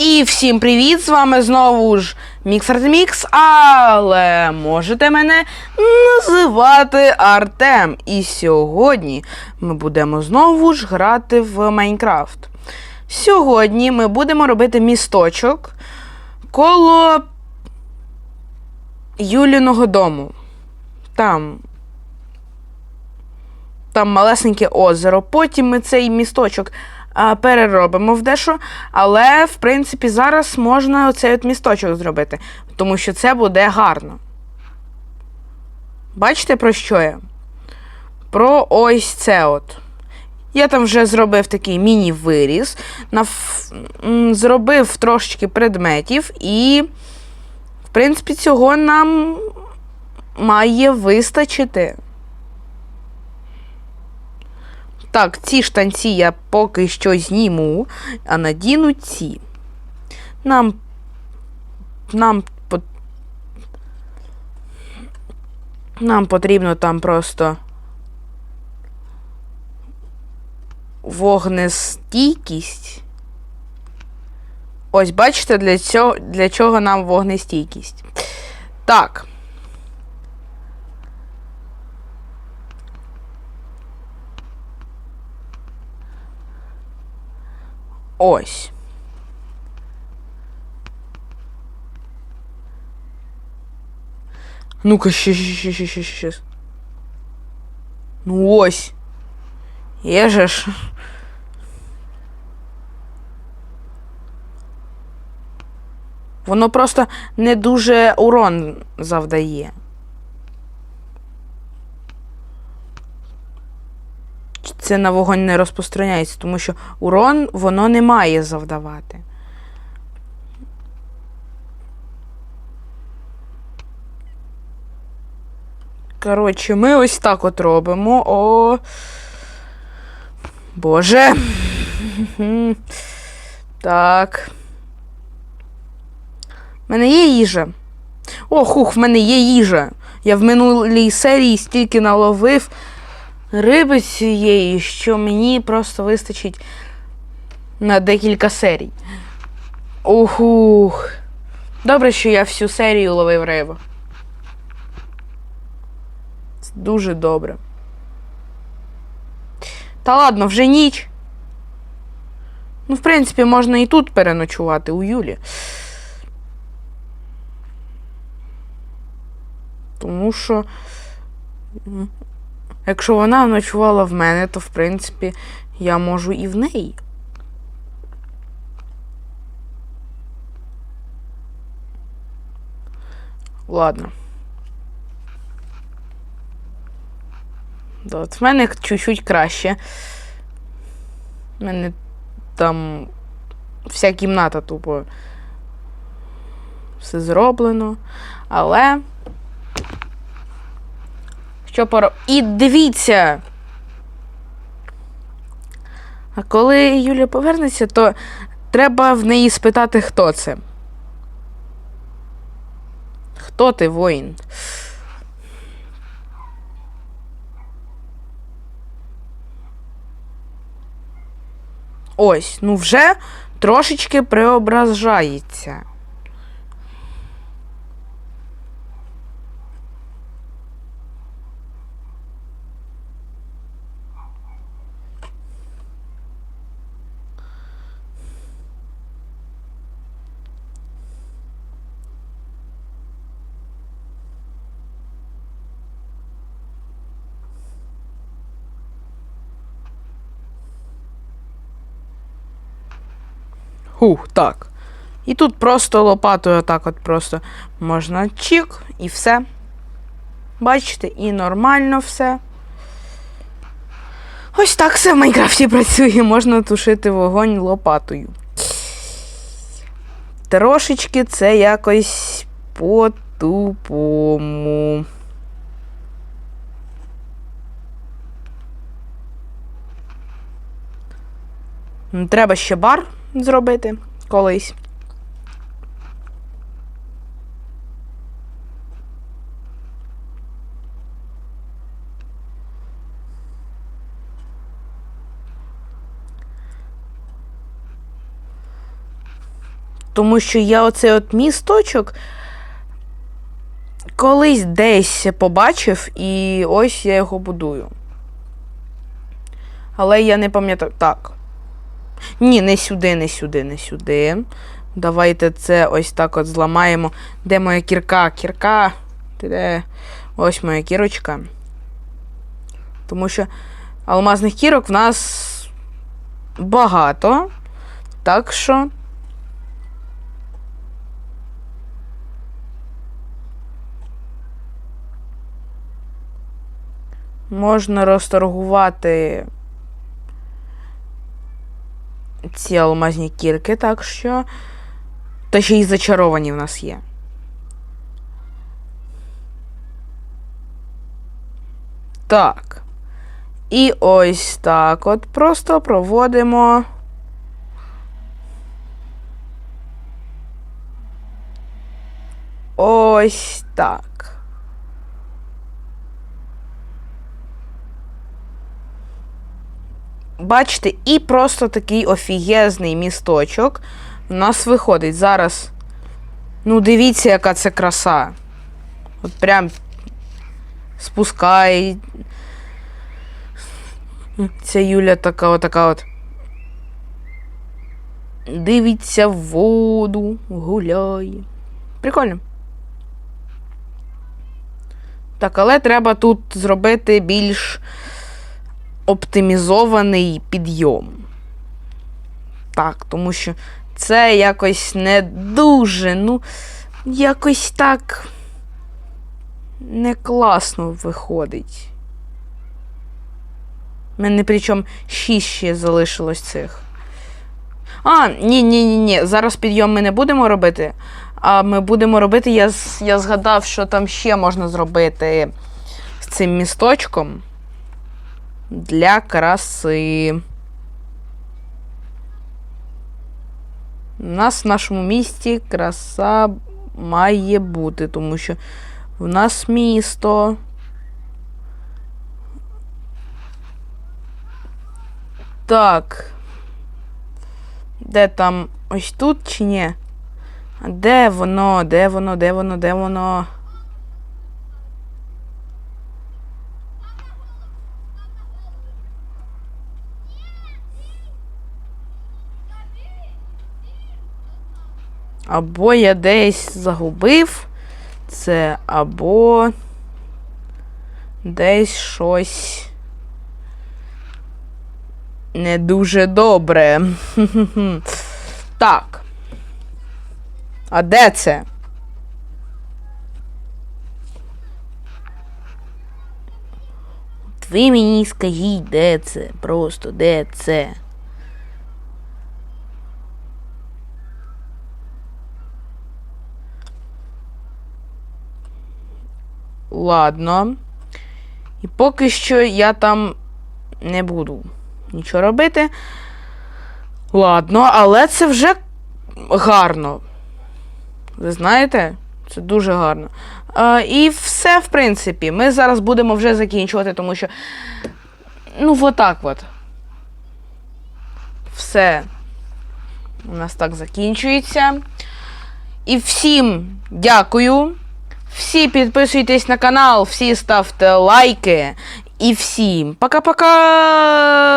І всім привіт! З вами знову ж Мікс Мікс, але можете мене називати Артем. І сьогодні ми будемо знову ж грати в Майнкрафт. Сьогодні ми будемо робити місточок коло Юліного дому. Там. Там малесеньке озеро. Потім ми цей місточок переробимо в дещо. Але, в принципі, зараз можна оцей от місточок зробити, тому що це буде гарно. Бачите, про що я? Про ось це от. Я там вже зробив такий міні-виріз, наф... зробив трошечки предметів, і, в принципі, цього нам має вистачити. Так, ці штанці я поки що зніму, а надіну ці. Нам. Нам. Нам потрібно там просто. Вогнестійкість. Ось, бачите, для цього, для чого нам вогнестійкість. Так. Ось. Ну-ка, ще, ще, ще, ще, ще. Ну ось. Є же ж. Воно просто не дуже урон завдає. Це на вогонь не розпространяється, тому що урон воно не має завдавати. Коротше, ми ось так от робимо. О. Боже. Так. У мене є їжа. О, хух, в мене є їжа. Я в минулій серії стільки наловив риби цієї, що мені просто вистачить на декілька серій. Охух. Добре, що я всю серію ловив рибу. Це дуже добре. Та ладно, вже ніч. Ну, в принципі, можна і тут переночувати у Юлі. Тому що. Якщо вона ночувала в мене, то в принципі я можу і в неї. Ладно. Да, От в мене чуть-чуть краще. У мене там вся кімната тупо все зроблено. Але. Що пора. І дивіться! А коли Юля повернеться, то треба в неї спитати, хто це. Хто ти, воїн? Ось, ну вже трошечки преображається. Хух, так. І тут просто лопатою так от просто можна чик і все. Бачите, і нормально все. Ось так все в Майнкрафті працює. Можна тушити вогонь лопатою. Трошечки це якось по-тупому. Треба ще бар зробити колись. Тому що я оцей от місточок колись десь побачив, і ось я його будую. Але я не пам'ятаю. Так. Ні, не сюди, не сюди, не сюди. Давайте це ось так от зламаємо. Де моя кірка? Кірка. Де? Ось моя кірочка. Тому що алмазних кірок в нас багато. Так що. Можна розторгувати ці алмазні кірки, так що. Та ще й зачаровані в нас є. Так. І ось так от просто проводимо. Ось так. Бачите, і просто такий офігезний місточок в нас виходить. Зараз. Ну, дивіться, яка це краса. От прям спускай. Ця Юля така отака от. Дивиться в воду, гуляє. Прикольно. Так, але треба тут зробити більш оптимізований підйом. Так, тому що це якось не дуже, ну, якось так не класно виходить. У мене причому 6 ще залишилось цих. А, ні, ні, ні, ні. Зараз підйом ми не будемо робити. А ми будемо робити. Я, я згадав, що там ще можна зробити з цим місточком для краси. У нас в нашому місті краса має бути, тому що в нас місто. Так. Де там? Ось тут чи ні? А Де воно? Де воно? Де воно? Де воно? Або я десь загубив це, або десь щось не дуже добре. Так. А де це? От Ви мені скажіть, де це? Просто де це? Ладно. І поки що я там не буду нічого робити. Ладно, але це вже гарно. Ви знаєте? Це дуже гарно. А, і все, в принципі, ми зараз будемо вже закінчувати, тому що. Ну, отак от. Все. У нас так закінчується. І всім дякую. Всі підписуйтесь на канал, всі ставте лайки. І всім пока-пока!